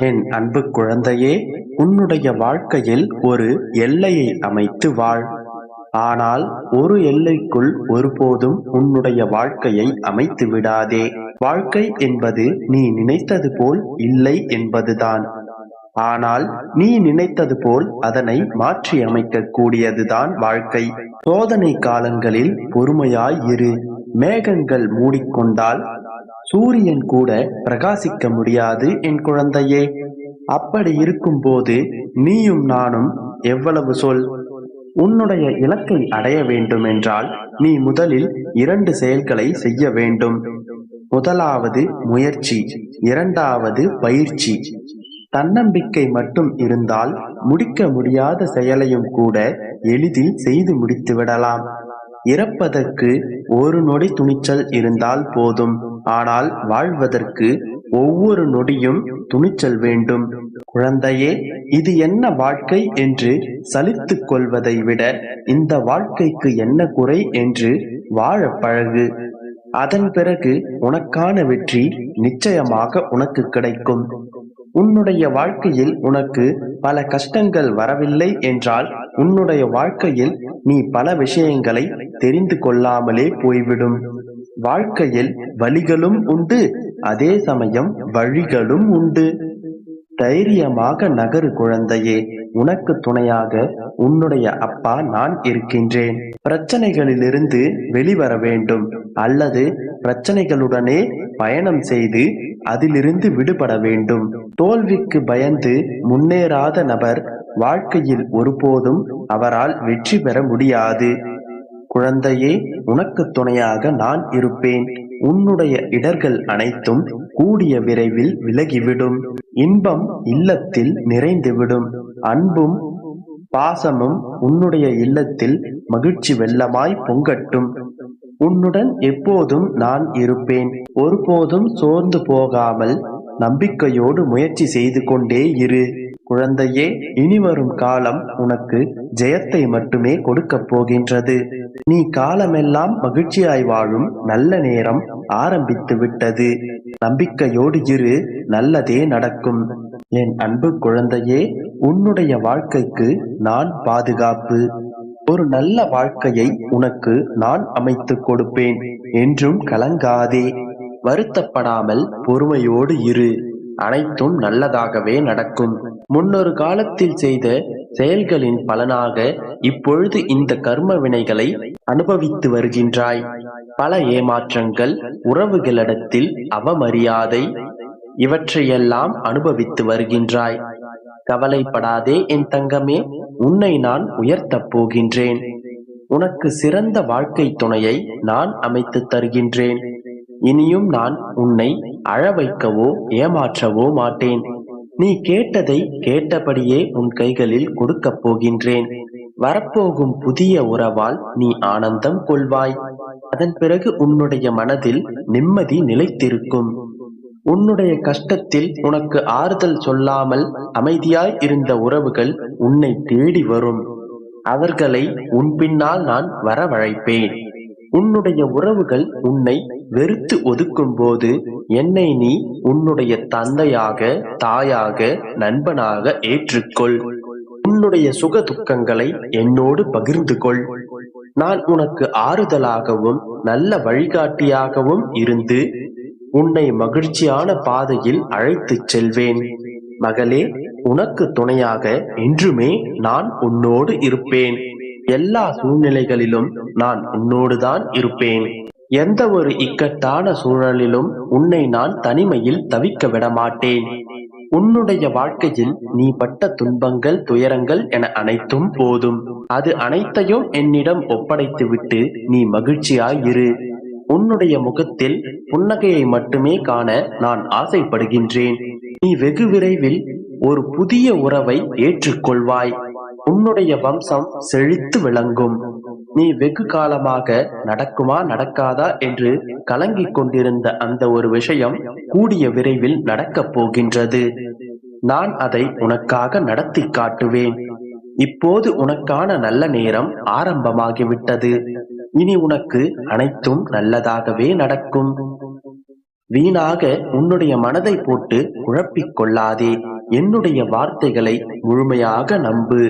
என் அன்பு குழந்தையே உன்னுடைய வாழ்க்கையில் ஒரு எல்லையை அமைத்து வாழ். ஆனால் ஒரு எல்லைக்குள் ஒருபோதும் உன்னுடைய வாழ்க்கையை அமைத்து விடாதே. வாழ்க்கை என்பது நீ நினைத்தது போல் இல்லை என்பதுதான். ஆனால் நீ நினைத்தது போல் அதனை மாற்றி அமைக்க கூடியதுதான் வாழ்க்கை. சோதனை காலங்களில் பொறுமையாய் இரு. மேகங்கள் மூடிக்கொண்டால் சூரியன் கூட பிரகாசிக்க முடியாது என் குழந்தையே. அப்படி இருக்கும்போது நீயும் நானும் எவ்வளவு சொல்? உன்னுடைய இலக்கை அடைய வேண்டும் என்றால் நீ முதலில் இரண்டு செயல்களை செய்ய வேண்டும். முதலாவது முயற்சி இரண்டாவது பயிற்சி. தன்னம்பிக்கை மட்டும் இருந்தால் முடிக்க முடியாத செயலையும் கூட எளிதில் செய்து முடித்து விடலாம். இறப்பதற்கு ஒரு நொடி துணிச்சல் இருந்தால் போதும். ஆனால் வாழ்வதற்கு ஒவ்வொரு நொடியும் துணிச்சல் வேண்டும். குழந்தையே இது என்ன வாழ்க்கை என்று சலித்துக் கொள்வதை விட இந்த வாழ்க்கைக்கு என்ன குறை என்று வாழ பழகு. அதன் பிறகு உனக்கான வெற்றி நிச்சயமாக உனக்கு கிடைக்கும். உன்னுடைய வாழ்க்கையில் உனக்கு பல கஷ்டங்கள் வரவில்லை என்றால் உன்னுடைய வாழ்க்கையில் நீ பல விஷயங்களை தெரிந்து கொள்ளாமலே போய்விடும். வாழ்க்கையில் வழிகளும் உண்டு அதே சமயம் வழிகளும் உண்டு. தைரியமாக நகரு குழந்தையே உனக்கு துணையாக உன்னுடைய அப்பா நான் இருக்கின்றேன். பிரச்சனைகளிலிருந்து வெளிவர வேண்டும் அல்லது பிரச்சனைகளுடனே பயணம் செய்து அதிலிருந்து விடுபட வேண்டும். தோல்விக்கு பயந்து முன்னேறாத நபர் வாழ்க்கையில் ஒருபோதும் அவரால் வெற்றி பெற முடியாது. குழந்தையே உனக்கு துணையாக நான் இருப்பேன். உன்னுடைய இடர்கள் அனைத்தும் கூடிய விரைவில் விலகிவிடும். இன்பம் இல்லத்தில் நிறைந்துவிடும். அன்பும் பாசமும் உன்னுடைய இல்லத்தில் மகிழ்ச்சி வெள்ளமாய் பொங்கட்டும். உன்னுடன் எப்போதும் நான் இருப்பேன். ஒருபோதும் சோர்ந்து போகாமல் நம்பிக்கையோடு முயற்சி செய்து கொண்டே இரு. குழந்தையே இனிவரும் காலம் உனக்கு ஜெயத்தை மட்டுமே கொடுக்கப் போகின்றது. நீ காலமெல்லாம் மகிழ்ச்சியாய் வாழும் நல்ல நேரம் ஆரம்பித்து விட்டது. நம்பிக்கையோடு இரு நல்லதே நடக்கும். என் அன்பு குழந்தையே உன்னுடைய வாழ்க்கைக்கு நான் பாதுகாப்பு. ஒரு நல்ல வாழ்க்கையை உனக்கு நான் அமைத்து கொடுப்பேன். என்றும் கலங்காதே. வருத்தப்படாமல் பொறுமையோடு இரு. அனைத்தும் நல்லதாகவே நடக்கும். முன்னொரு காலத்தில் செய்த செயல்களின் பலனாக இப்பொழுது இந்த கர்ம வினைகளை அனுபவித்து வருகின்றாய். பல ஏமாற்றங்கள் உறவுகளிடத்தில் அவமரியாதை இவற்றையெல்லாம் அனுபவித்து வருகின்றாய். கவலைப்படாதே என் தங்கமே உன்னை நான் உயர்த்தப் போகின்றேன். உனக்கு சிறந்த வாழ்க்கை துணையை நான் அமைத்து தருகின்றேன். இனியும் நான் உன்னை அழ வைக்கவோ ஏமாற்றவோ மாட்டேன். நீ கேட்டதை கேட்டபடியே உன் கைகளில் கொடுக்கப் போகின்றேன். வரப்போகும் புதிய உறவால் நீ ஆனந்தம் கொள்வாய். அதன் பிறகு உன்னுடைய மனதில் நிம்மதி நிலைத்திருக்கும். உன்னுடைய கஷ்டத்தில் உனக்கு ஆறுதல் சொல்லாமல் அமைதியாய் இருந்த உறவுகள் உன்னை தேடி வரும். அவர்களை உன் பின்னால் நான் வரவழைப்பேன். உன்னுடைய உறவுகள் உன்னை வெறுத்து ஒதுக்கும் போது என்னை நீ உன்னுடைய தந்தையாக தாயாக நண்பனாக ஏற்றுக்கொள். உன்னுடைய சுக துக்கங்களை என்னோடு பகிர்ந்து கொள் நான் உனக்கு ஆறுதலாகவும் நல்ல வழிகாட்டியாகவும் இருந்து உன்னை மகிழ்ச்சியான பாதையில் அழைத்துச் செல்வேன். மகளே உனக்கு துணையாக என்றுமே நான் உன்னோடு இருப்பேன். எல்லா சூழ்நிலைகளிலும் நான் உன்னோடுதான் இருப்பேன். எந்த ஒரு இக்கட்டான சூழலிலும் உன்னை நான் தனிமையில் தவிக்க விடமாட்டேன். உன்னுடைய வாழ்க்கையில் நீ பட்ட துன்பங்கள் துயரங்கள் என அனைத்தும் போதும். அது அனைத்தையும் என்னிடம் ஒப்படைத்துவிட்டு நீ மகிழ்ச்சியாயிரு. உன்னுடைய முகத்தில் புன்னகையை மட்டுமே காண நான் ஆசைப்படுகின்றேன். நீ வெகு விரைவில் ஒரு புதிய உறவை ஏற்றுக்கொள்வாய். உன்னுடைய வம்சம் செழித்து விளங்கும். நீ வெகு காலமாக நடக்குமா நடக்காதா என்று கலங்கிக் கொண்டிருந்த அந்த ஒரு விஷயம் கூடிய விரைவில் நடக்கப் போகின்றது. நான் அதை உனக்காக நடத்தி காட்டுவேன். இப்போது உனக்கான நல்ல நேரம் ஆரம்பமாகிவிட்டது. இனி உனக்கு அனைத்தும் நல்லதாகவே நடக்கும். வீணாக உன்னுடைய மனதை போட்டு குழப்பிக் கொள்ளாதே. என்னுடைய வார்த்தைகளை முழுமையாக நம்பு.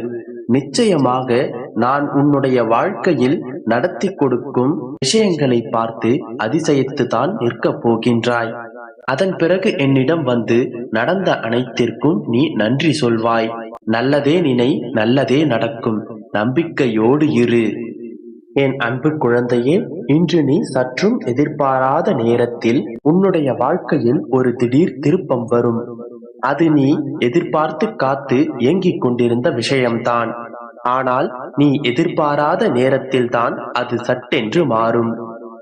நிச்சயமாக நான் உன்னுடைய வாழ்க்கையில் நடத்தி கொடுக்கும் விஷயங்களை பார்த்து அதிசயித்து தான் நிற்கப் போகின்றாய். அதன் பிறகு என்னிடம் வந்து நடந்த அனைத்திற்கும் நீ நன்றி சொல்வாய். நல்லதே நினை நல்லதே நடக்கும். நம்பிக்கையோடு இரு. என் அன்பு குழந்தையே இன்று நீ சற்றும் எதிர்பாராத நேரத்தில் உன்னுடைய வாழ்க்கையில் ஒரு திடீர் திருப்பம் வரும். அது நீ எதிர்பார்த்து காத்து ஏங்கிக் கொண்டிருந்த விஷயம்தான். ஆனால் நீ எதிர்பாராத நேரத்தில் தான் அது சட்டென்று மாறும்.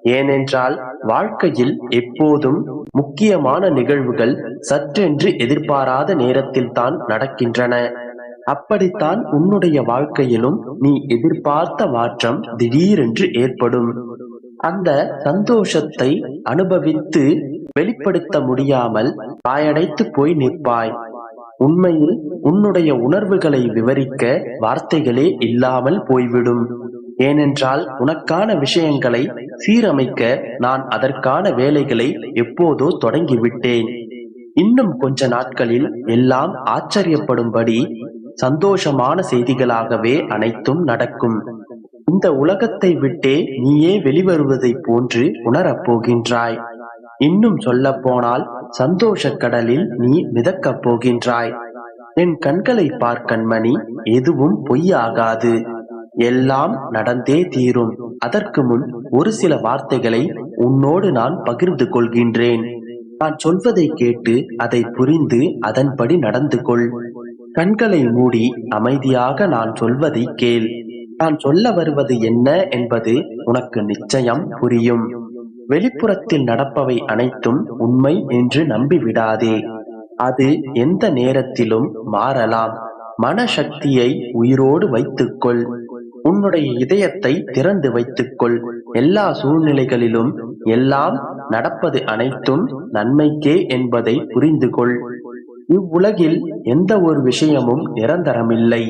ஏனென்றால் வாழ்க்கையில் எப்போதும் முக்கியமான நிகழ்வுகள் சற்றென்று எதிர்பாராத நேரத்தில் தான் நடக்கின்றன. அப்படித்தான் உன்னுடைய வாழ்க்கையிலும் நீ எதிர்பார்த்த மாற்றம் திடீரென்று ஏற்படும். அந்த சந்தோஷத்தை அனுபவித்து வெளிப்படுத்த முடியாமல் பாயடைத்து போய் நிற்பாய். உண்மையில் உன்னுடைய உணர்வுகளை விவரிக்க வார்த்தைகளே இல்லாமல் போய்விடும். ஏனென்றால் உனக்கான விஷயங்களை சீரமைக்க நான் அதற்கான வேலைகளை எப்போதோ தொடங்கிவிட்டேன். இன்னும் கொஞ்ச நாட்களில் எல்லாம் ஆச்சரியப்படும்படி சந்தோஷமான செய்திகளாகவே அனைத்தும் நடக்கும். இந்த உலகத்தை விட்டே நீயே வெளிவருவதைப் போன்று உணரப் போகின்றாய். இன்னும் சொல்ல போனால் சந்தோஷ கடலில் நீ மிதக்கப் போகின்றாய். என் கண்களை பார் கண்மணி எதுவும் பொய்யாகாது. எல்லாம் நடந்தே தீரும். அதற்கு முன் ஒரு சில வார்த்தைகளை உன்னோடு நான் பகிர்ந்து கொள்கின்றேன். நான் சொல்வதை கேட்டு அதை புரிந்து அதன்படி நடந்து கொள். கண்களை மூடி அமைதியாக நான் சொல்வதை கேள். நான் சொல்ல வருவது என்ன என்பது உனக்கு நிச்சயம் புரியும். வெளிப்புறத்தில் நடப்பவை அனைத்தும் உண்மை என்று நம்பிவிடாதே. அது எந்த நேரத்திலும் மாறலாம். மனசக்தியை உயிரோடு வைத்துக்கொள். உன்னுடைய இதயத்தை திறந்து வைத்துக்கொள். எல்லா சூழ்நிலைகளிலும் எல்லாம் நடப்பது அனைத்தும் நன்மைக்கே என்பதை புரிந்து கொள் இவ்வுலகில் எந்த ஒரு விஷயமும் நிரந்தரமில்லை.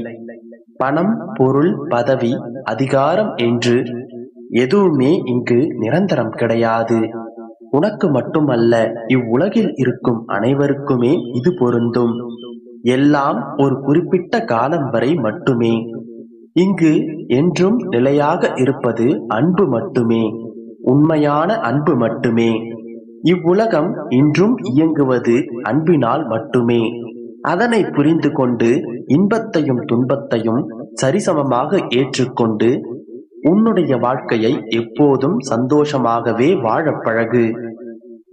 பணம் பொருள் பதவி அதிகாரம் என்று எதுவுமே இங்கு நிரந்தரம் கிடையாது. உனக்கு மட்டுமல்ல இவ்வுலகில் இருக்கும் அனைவருக்குமே இது பொருந்தும். எல்லாம் ஒரு குறிப்பிட்ட காலம் வரை மட்டுமே. இங்கு என்றும் நிலையாக இருப்பது அன்பு மட்டுமே. உண்மையான அன்பு மட்டுமே. இவ்வுலகம் இன்றும் இயங்குவது அன்பினால் மட்டுமே. அதனை புரிந்து கொண்டு இன்பத்தையும் துன்பத்தையும் சரிசமமாக ஏற்றுக்கொண்டு உன்னுடைய வாழ்க்கையை எப்போதும் சந்தோஷமாகவே வாழப் பழகு.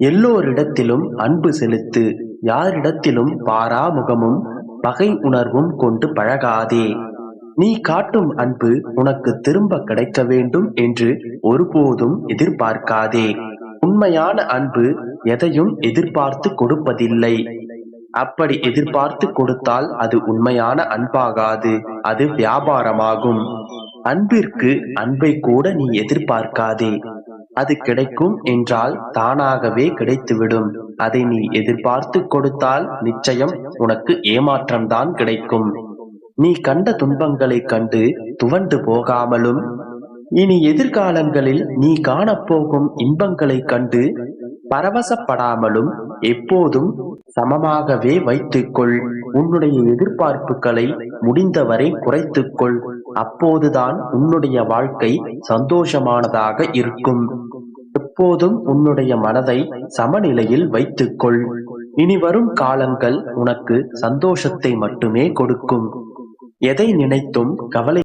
எல்லோரிடத்திலும் அன்பு செலுத்து யாரிடத்திலும் பாராமுகமும் பகை உணர்வும் கொண்டு பழகாதே. நீ காட்டும் அன்பு உனக்கு திரும்ப கிடைக்க வேண்டும் என்று ஒருபோதும் எதிர்பார்க்காதே. உண்மையான அன்பு எதையும் எதிர்பார்த்து கொடுப்பதில்லை. அப்படி எதிர்பார்த்து கொடுத்தால் அது உண்மையான அன்பாகாது அது வியாபாரமாகும். அன்பிற்கு அன்பை கூட நீ எதிர்பார்க்காதே. அது கிடைக்கும் என்றால் தானாகவே கிடைத்துவிடும். அதை நீ எதிர்பார்த்து கொடுத்தால் நிச்சயம் உனக்கு ஏமாற்றம்தான் கிடைக்கும். நீ கண்ட துன்பங்களை கண்டு துவண்டு போகாமலும் இனி எதிர்காலங்களில் நீ காணப்போகும் இன்பங்களை கண்டு பரவசப்படாமலும் எப்போதும் சமமாகவே வைத்துக்கொள். உன்னுடைய எதிர்பார்ப்புகளை முடிந்தவரை குறைத்துக்கொள். அப்போதுதான் உன்னுடைய வாழ்க்கை சந்தோஷமானதாக இருக்கும். எப்போதும் உன்னுடைய மனதை சமநிலையில் வைத்துக்கொள். இனி வரும் காலங்கள் உனக்கு சந்தோஷத்தை மட்டுமே கொடுக்கும். எதை நினைத்தும் கவலை